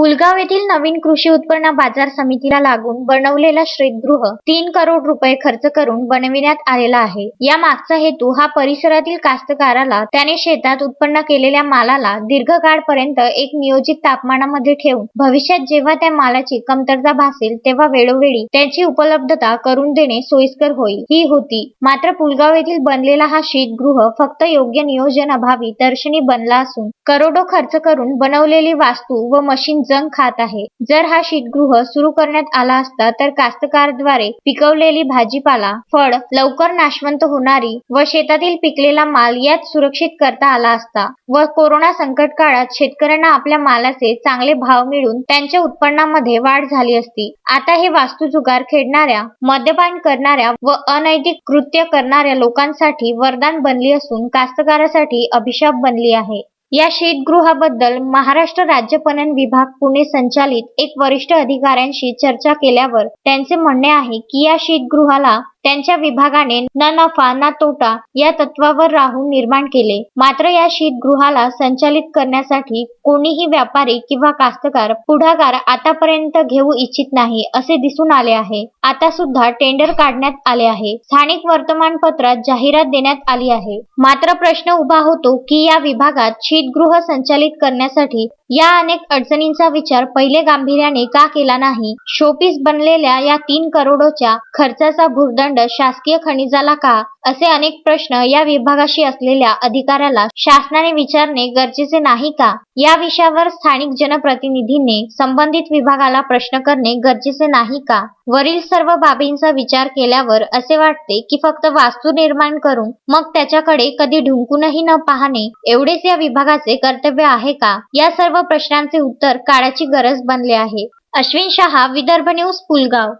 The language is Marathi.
पुलगाव येथील नवीन कृषी उत्पन्न बाजार समितीला लागून बनवलेला शीतगृह तीन करोड रुपये खर्च करून बनविण्यात आलेला आहे. या मागचा हेतू हा परिसरातील कास्तकाराला त्याने शेतात उत्पन्न केलेल्या मालाला दीर्घकाळपर्यंत एक नियोजित तापमानामध्ये ठेवून भविष्यात जेव्हा त्या मालाची कमतरता भासेल तेव्हा वेळोवेळी त्याची उपलब्धता करून देणे सोयीस्कर होईल. ही होती. मात्र पुलगाव येथील बनलेला हा शीतगृह फक्त योग्य नियोजन अभावी दर्शनी बनला असून करोडो खर्च करून बनवलेली वास्तू व मशीन जंग खात आहे. जर हा शीतगृह सुरू करण्यात आला असता तर कास्तकारद्वारे पिकवलेली भाजीपाला फळ लवकर नाशवंत होणारी व शेतातील पिकलेला माल यात सुरक्षित करता आला असता व कोरोना संकट काळात शेतकऱ्यांना आपल्या मालाचे चांगले भाव मिळून त्यांच्या उत्पन्नामध्ये वाढ झाली असती. आता हे वास्तू जुगार खेळणाऱ्या मद्यपान करणाऱ्या व अनैतिक कृत्य करणाऱ्या लोकांसाठी वरदान बनली असून कास्तकारासाठी अभिशाप बनली आहे. या शीतगृहाबद्दल महाराष्ट्र राज्य पणन विभाग पुणे संचालित एक वरिष्ठ अधिकाऱ्यांशी चर्चा केल्यावर त्यांचे म्हणणे आहे की या शीतगृहाला त्यांच्या विभागाने ना नफा ना तोटा या तत्वावर राहून निर्माण केले. मात्र या शीतगृहाला संचालित करण्यासाठी कोणीही व्यापारी किंवा कास्तकार पुढाकार आतापर्यंत घेऊ इच्छित नाही असे दिसून आले आहे. आता सुद्धा टेंडर काढण्यात आले आहे. स्थानिक वर्तमानपत्रात जाहिरात देण्यात आली आहे. मात्र प्रश्न उभा होतो की या विभागात शीतगृह संचालित करण्यासाठी या अनेक अडचणींचा विचार पहिले गांभीर्याने का केला नाही? शोपीस बनलेल्या या तीन करोडोच्या खर्चाचा भूर्दंड शासकीय खनिजाला का? असे अनेक प्रश्न या विभागाशी असलेल्या अधिकाऱ्याला शासनाने विचारणे गरजेचे नाही का? या विषयावर स्थानिक जनप्रतिनिधींनी संबंधित विभागाला प्रश्न करणे गरजेचे नाही का? वरील सर्व बाबींचा विचार केल्यावर असे वाटते की फक्त वास्तू निर्माण करून मग त्याच्याकडे कधी ढुंकूनही न पाहणे एवढेच या विभागाचे कर्तव्य आहे का? या सर्व प्रश्नांचे उत्तर काळाची गरज बनले आहे. अश्विन शहा विदर्भ न्यूज पुलगाव.